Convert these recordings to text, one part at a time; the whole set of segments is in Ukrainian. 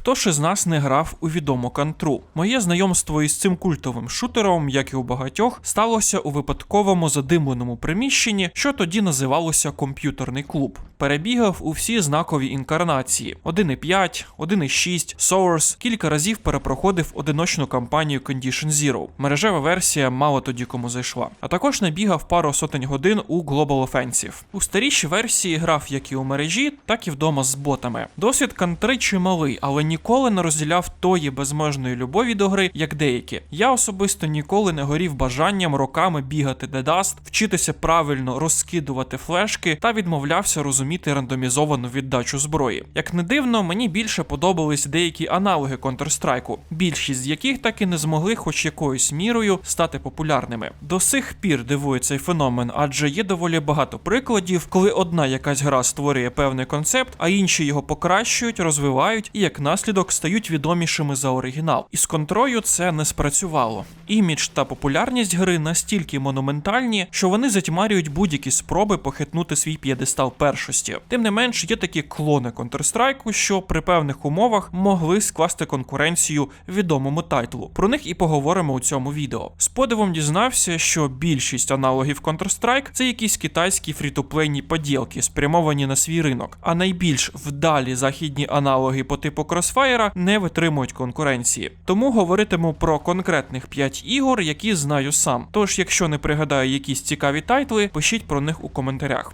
Хто ж із нас не грав у відому кантру? Моє знайомство із цим культовим шутером, як і у багатьох, сталося у випадковому задимленому приміщенні, що тоді називалося комп'ютерний клуб. Перебігав у всі знакові інкарнації: 1.5, 1.6, Source, кілька разів перепроходив одиночну кампанію Condition Zero. Мережева версія мало тоді кому зайшла. А також набігав пару сотень годин у Global Offensive. У старіші версії грав як і у мережі, так і вдома з ботами. Досвід кантри чималий, але ніколи не розділяв тої безмежної любові до гри, як деякі. Я особисто ніколи не горів бажанням роками бігати дедаст, вчитися правильно розкидувати флешки та відмовлявся розуміти рандомізовану віддачу зброї. Як не дивно, мені більше подобались деякі аналоги Counter-Strike, більшість з яких так і не змогли хоч якоюсь мірою стати популярними. До сих пір дивує цей феномен, адже є доволі багато прикладів, коли одна якась гра створює певний концепт, а інші його покращують, розвивають і як наслідок стають відомішими за оригінал. І з контрою це не спрацювало. Імідж та популярність гри настільки монументальні, що вони затьмарюють будь-які спроби похитнути свій п'єдестал першості. Тим не менш, є такі клони Counter-Strike, що при певних умовах могли скласти конкуренцію відомому тайтлу. Про них і поговоримо у цьому відео. З подивом дізнався, що більшість аналогів Counter-Strike це якісь китайські фрітоплейні поділки, спрямовані на свій ринок. А найбільш вдалі західні аналоги по типу Crossfire не витримують конкуренції. Тому говоритиму про конкретних 5 ігор, які знаю сам. Тож, якщо не пригадаю якісь цікаві тайтли, пишіть про них у коментарях.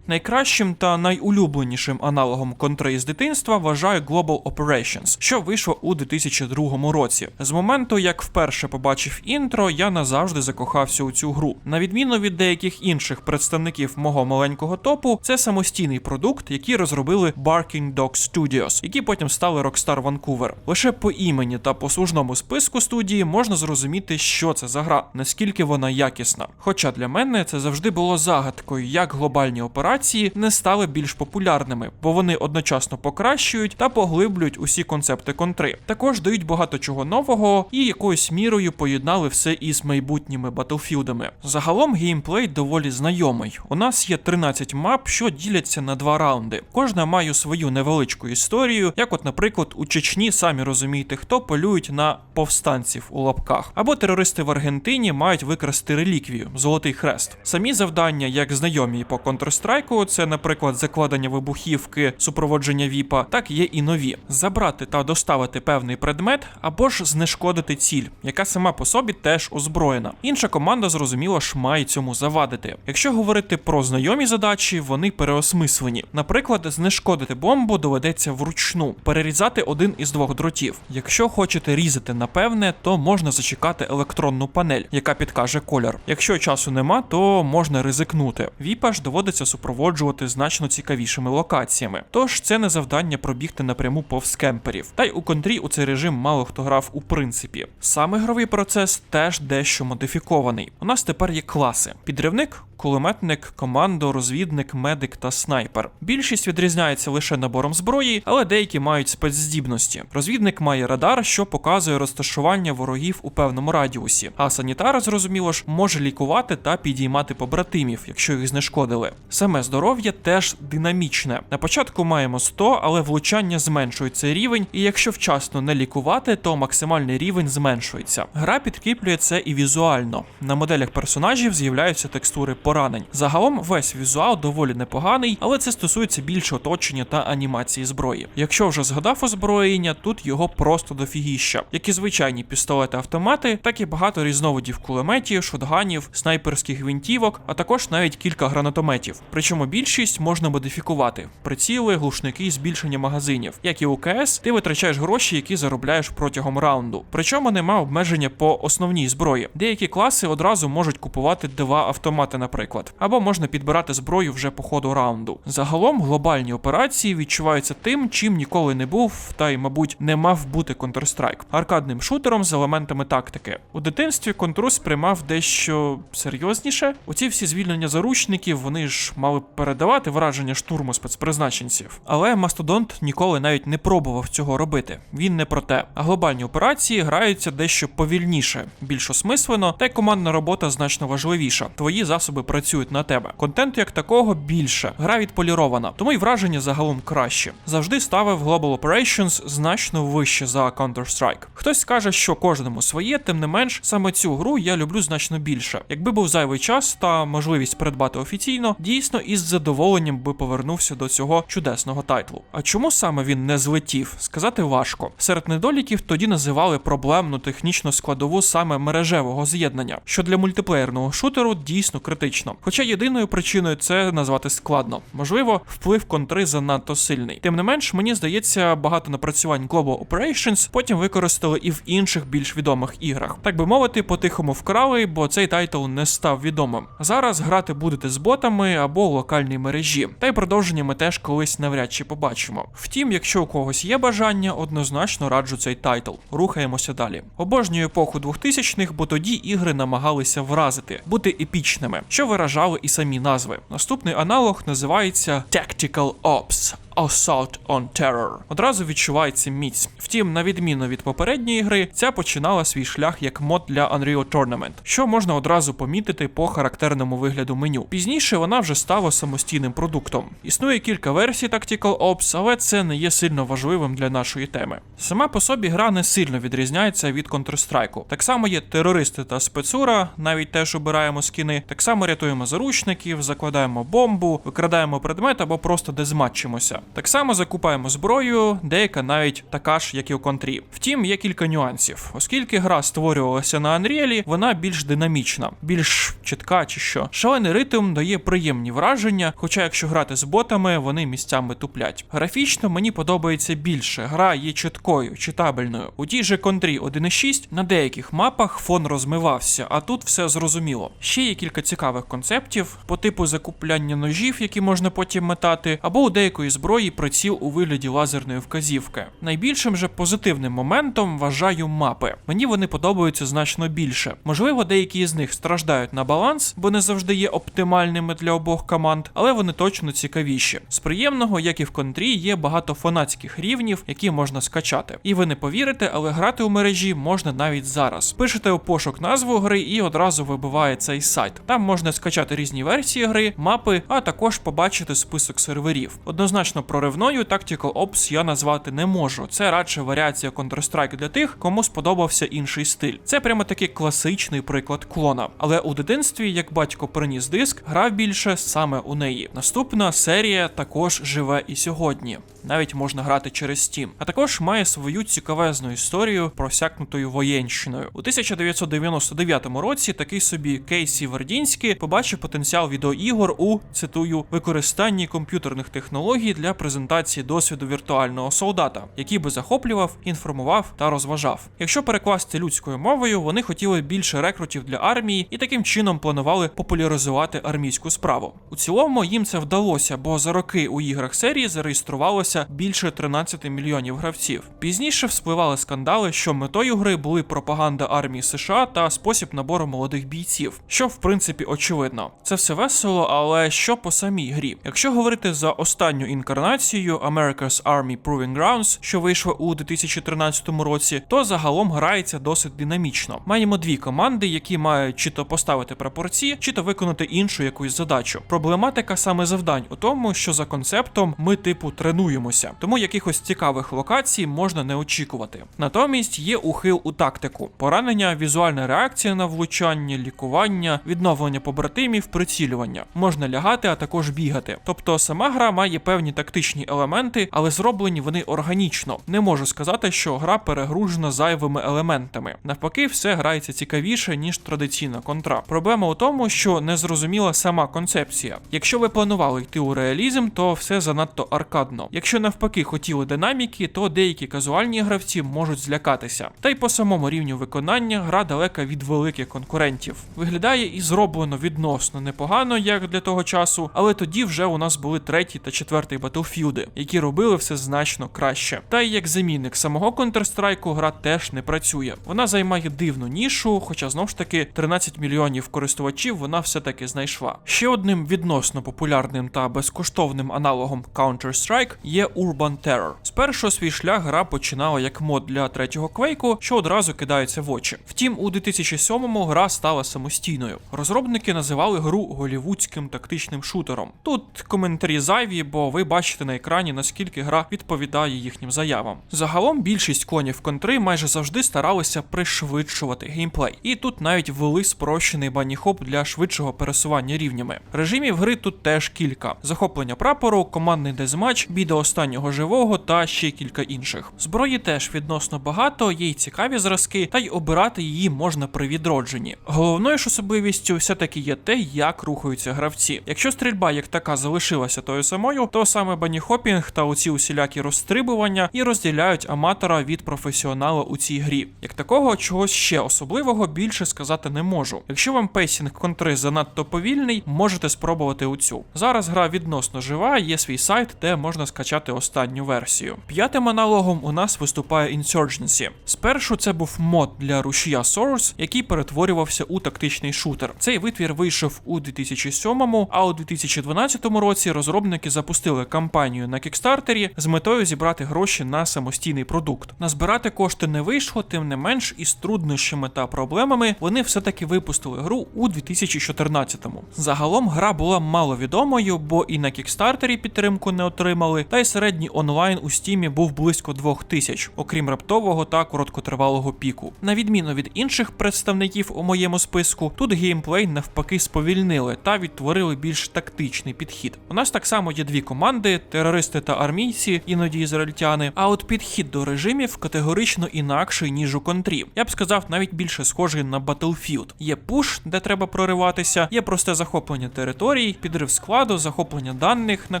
Найкращим та найулюбленішим аналогом контри з дитинства вважаю Global Operations, що вийшло у 2002 році. З моменту, як вперше побачив інтро, я назавжди закохався у цю гру. На відміну від деяких інших представників мого маленького топу, це самостійний продукт, який розробили Barking Dog Studios, які потім стали Rockstar Vancouver. Лише по імені та послужному списку студії можна зрозуміти, що це за гра, наскільки вона якісна. Хоча для мене це завжди було загадкою, як глобальні операції не стали більш популярними, бо вони одночасно покращують та поглиблюють усі концепти контри. Також дають багато чого нового і якоюсь мірою поєднали все із майбутніми батлфілдами. Загалом геймплей доволі знайомий. У нас є 13 мап, що діляться на два раунди. Кожна має свою невеличку історію, як, от, наприклад, у Чечні самі розумієте, хто полюють на повстанців у лапках, або терористи в Аргентині мають викрасти реліквію Золотий Хрест. Самі завдання, як знайомі по Counter-Strike, це, наприклад, закладення вибухівки, супроводження віпа, так є і нові: забрати та доставити певний предмет, або ж знешкодити ціль, яка сама по собі теж озброєна. Інша команда, зрозуміло ж, має цьому завадити. Якщо говорити про знайомі задачі, вони переосмислені. Наприклад, знешкодити бомбу доведеться вручну, перерізати один із двох дротів. Якщо хочете різати напевне, то можна зачекати електронну панель, яка підкаже кольор. Якщо часу нема, то можна ризикнути. Віпа ж доводиться супроводжувати значно цікавішими локаціями. Тож це не завдання пробігти напряму повз кемперів. Та й у контрі у цей режим мало хто грав у принципі. Сам ігровий процес теж дещо модифікований. У нас тепер є класи: підривник. Кулеметник, командо, розвідник, медик та снайпер. Більшість відрізняється лише набором зброї, але деякі мають спецздібності. Розвідник має радар, що показує розташування ворогів у певному радіусі. А санітар, зрозуміло ж, може лікувати та підіймати побратимів, якщо їх знешкодили. Саме здоров'я теж динамічне. На початку маємо 100, але влучання зменшують цей рівень, і якщо вчасно не лікувати, то максимальний рівень зменшується. Гра підкріплює це і візуально. На моделях персонажів з'являються текстури поранень. Загалом весь візуал доволі непоганий, але це стосується більше оточення та анімації зброї. Якщо вже згадав озброєння, тут його просто дофігіща, як і звичайні пістолети-автомати, так і багато різновидів кулеметів, шотганів, снайперських гвинтівок, а також навіть кілька гранатометів. Причому більшість можна модифікувати: приціли, глушники, збільшення магазинів. Як і у КС, ти витрачаєш гроші, які заробляєш протягом раунду. Причому нема обмеження по основній зброї. Деякі класи одразу можуть купувати два автомати, наприклад, або можна підбирати зброю вже по ходу раунду. Загалом глобальні операції відчуваються тим, чим ніколи не був, та й, мабуть, не мав бути Counter-Strike. аркадним шутером з елементами тактики. У дитинстві контру сприймав дещо серйозніше. Оці всі звільнення заручників вони ж мали передавати враження штурму спецпризначенців. Але Мастодонт ніколи навіть не пробував цього робити. Він не про те. А глобальні операції граються дещо повільніше, більш осмислено, та й командна робота значно важливіша. Твої засоби працюють на тебе. Контент як такого більше, гра відполірована, тому й враження загалом краще. Завжди ставив Global Operations значно вище за Counter-Strike. Хтось скаже, що кожному своє, тим не менш, саме цю гру я люблю значно більше. Якби був зайвий час та можливість придбати офіційно, дійсно із задоволенням би повернувся до цього чудесного тайтлу. А чому саме він не злетів? Сказати важко. Серед недоліків тоді називали проблемну технічну складову саме мережевого з'єднання, що для мультиплеєрного шутеру дійсно критично. Хоча єдиною причиною це назвати складно. Можливо, вплив контри занадто сильний. Тим не менш, мені здається, багато напрацювань Global Operations потім використали і в інших більш відомих іграх. Так би мовити, по-тихому вкрали, бо цей тайтл не став відомим. Зараз грати будете з ботами або у локальній мережі, та й продовження ми теж колись навряд чи побачимо. Втім, якщо у когось є бажання, однозначно раджу цей тайтл. Рухаємося далі. Обожнюю епоху 2000-х, бо тоді ігри намагалися вразити, бути епічними, що виражали і самі назви. Наступний аналог називається Tactical Ops. Assault on Terror. Одразу відчувається міць. Втім, на відміну від попередньої гри, ця починала свій шлях як мод для Unreal Tournament, що можна одразу помітити по характерному вигляду меню. Пізніше вона вже стала самостійним продуктом. Існує кілька версій Tactical Ops, але це не є сильно важливим для нашої теми. Сама по собі гра не сильно відрізняється від Counter-Strike. Так само є терористи та спецура, навіть теж обираємо скіни. Так само рятуємо заручників, закладаємо бомбу, викрадаємо предмет або просто дезматчимося. Так само закупаємо зброю, деяка навіть така ж, як і у контрі. Втім, є кілька нюансів. Оскільки гра створювалася на Unreal, вона більш динамічна, більш чітка чи що. Шалений ритм дає приємні враження, хоча якщо грати з ботами, вони місцями туплять. Графічно мені подобається більше. Гра є чіткою, читабельною. У тій же контрі 1.6 на деяких мапах фон розмивався, а тут все зрозуміло. Ще є кілька цікавих концептів по типу закупляння ножів, які можна потім метати, або у деякої зброї зброї приціл у вигляді лазерної вказівки. Найбільшим же позитивним моментом вважаю мапи. Мені вони подобаються значно більше. Можливо, деякі з них страждають на баланс, бо не завжди є оптимальними для обох команд, але вони точно цікавіші. З приємного, як і в контрі, є багато фанатських рівнів, які можна скачати. І ви не повірите, але грати у мережі можна навіть зараз. Пишете у пошук назву гри і одразу вибиває цей сайт. Там можна скачати різні версії гри, мапи, а також побачити список серверів. Однозначно проривною Tactical Ops я назвати не можу. Це радше варіація Counter-Strike для тих, кому сподобався інший стиль. Це прямо такий класичний приклад клона. Але у дитинстві, як батько приніс диск, грав більше саме у неї. Наступна серія також живе і сьогодні. Навіть можна грати через Steam. А також має свою цікавезну історію просякнутою воєнщиною. У 1999 році такий собі Кейсі Вердінський побачив потенціал відеоігор у цитую використанні комп'ютерних технологій для презентації досвіду віртуального солдата, який би захоплював, інформував та розважав. Якщо перекласти людською мовою, вони хотіли більше рекрутів для армії і таким чином планували популяризувати армійську справу. У цілому їм це вдалося, бо за роки у іграх серії зареєструвалося більше 13 мільйонів гравців. Пізніше вспливали скандали, що метою гри були пропаганда армії США та спосіб набору молодих бійців, що в принципі очевидно. Це все весело, але що по самій грі? Якщо говорити за останню інкарнацію America's Army Proving Grounds, що вийшла у 2013 році, то загалом грається досить динамічно. Маємо дві команди, які мають чи то поставити прапорці, чи то виконати іншу якусь задачу. Проблематика саме завдань у тому, що за концептом ми типу тренуємося, тому якихось цікавих локацій можна не очікувати. Натомість є ухил у тактику: поранення, візуальна реакція на влучання, лікування, відновлення побратимів, прицілювання. Можна лягати, а також бігати. Тобто сама гра має певні тактичні елементи, але зроблені вони органічно. Не можу сказати, що гра перегружена зайвими елементами. Навпаки, все грається цікавіше, ніж традиційна контра. Проблема у тому, що не зрозуміла сама концепція. Якщо ви планували йти у реалізм, то все занадто аркадно. Якщо навпаки хотіли динаміки, то деякі казуальні гравці можуть злякатися. Та й по самому рівню виконання гра далека від великих конкурентів. Виглядає і зроблено відносно непогано, як для того часу, але тоді вже у нас були третій та четвертий Battlefield, Battlefield, які робили все значно краще. Та й як замінник самого Counter-Strike гра теж не працює. Вона займає дивну нішу, хоча знов ж таки 13 мільйонів користувачів вона все-таки знайшла. Ще одним відносно популярним та безкоштовним аналогом Counter-Strike є Urban Terror. Спершу свій шлях гра починала як мод для третього квейку, що одразу кидається в очі. Втім, у 2007-му гра стала самостійною. Розробники називали гру голівудським тактичним шутером. Тут коментарі зайві, бо ви бачите на екрані, наскільки гра відповідає їхнім заявам. Загалом більшість клонів контри майже завжди старалися пришвидшувати геймплей, і тут навіть ввели спрощений баніхоп для швидшого пересування рівнями. Режимів гри тут теж кілька: захоплення прапору, командний дезматч, бій до останнього живого та ще кілька інших. Зброї теж відносно багато, є й цікаві зразки, та й обирати її можна при відродженні. Головною ж особливістю все-таки є те, як рухаються гравці. Якщо стрільба як така залишилася тою самою, то саме баніхопінг та оці усілякі розстрибування і розділяють аматора від професіонала у цій грі. Як такого чогось ще особливого більше сказати не можу. Якщо вам пейсінг контри занадто повільний, можете спробувати оцю. Зараз гра відносно жива, є свій сайт, де можна скачати останню версію. П'ятим аналогом у нас виступає Insurgency. Спершу це був мод для рушія Source, який перетворювався у тактичний шутер. Цей витвір вийшов у 2007-му, а у 2012 році розробники запустили кампанію на кікстартері з метою зібрати гроші на самостійний продукт. Назбирати кошти не вийшло, тим не менш, із труднощами та проблемами вони все-таки випустили гру у 2014-му. Загалом гра була маловідомою, бо і на кікстартері підтримку не отримали, та й середній онлайн у стімі був близько 2000, окрім раптового та короткотривалого піку. На відміну від інших представників у моєму списку, тут геймплей навпаки сповільнили та відтворили більш тактичний підхід. У нас так само є дві команди: терористи та армійці, іноді ізраїльтяни. А от підхід до режимів категорично інакший ніж у контрі. Я б сказав, навіть більше схожий на Battlefield. Є пуш, де треба прориватися, є просте захоплення територій, підрив складу, захоплення даних на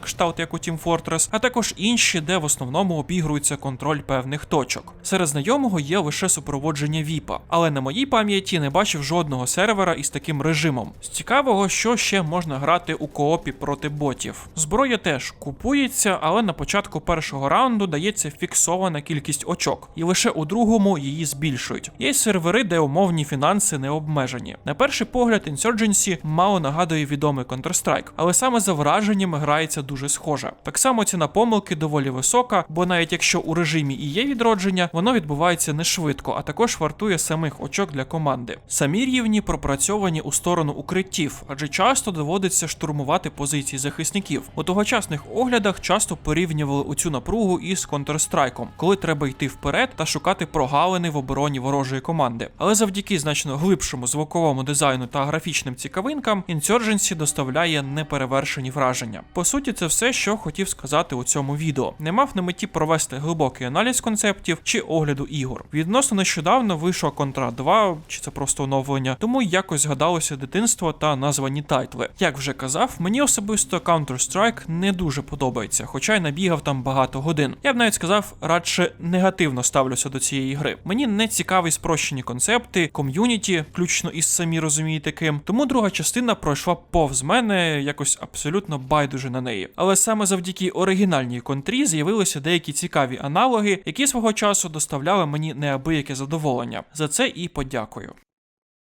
кшталт як у Team Fortress, а також інші, де в основному обігрується контроль певних точок. Серед знайомого є лише супроводження віпа, але на моїй пам'яті не бачив жодного сервера із таким режимом. З цікавого, що ще можна грати у коопі проти ботів. Зброя теж купується, але на початку першого раунду дається фіксована кількість очок, і лише у другому її збільшують. Є сервери, де умовні фінанси не обмежені. На перший погляд, Insurgency мало нагадує відомий Counter-Strike, але саме за враженнями грається дуже схоже. Так само ціна помилки доволі висока, бо навіть якщо у режимі і є відродження, воно відбувається не швидко, а також вартує самих очок для команди. Самі рівні пропрацьовані у сторону укриттів, адже часто доводиться штурмувати позиції захисників. У тогочасних оглядах часто порівнювали у цю напругу із Counter-Strike, коли треба йти вперед та шукати прогалини в обороні ворожої команди. Але завдяки значно глибшому звуковому дизайну та графічним цікавинкам, Insurgency доставляє неперевершені враження. По суті, це все, що хотів сказати у цьому відео. Не мав на меті провести глибокий аналіз концептів чи огляду ігор. Відносно нещодавно вийшла Contra 2, чи це просто оновлення, тому якось згадалося дитинство та названі тайтли. Як вже казав, мені особисто Counter-Strike не дуже подобається, хоча й набігав там багато годин. Я б навіть сказав, радше негативно ставлюся до цієї гри. Мені не цікаві спрощені концепти, ком'юніті, включно із самі розумієте ким. Тому друга частина пройшла повз мене якось абсолютно байдуже на неї. Але саме завдяки оригінальній контрі з'явилися деякі цікаві аналоги, які свого часу доставляли мені неабияке задоволення. За це і подякую.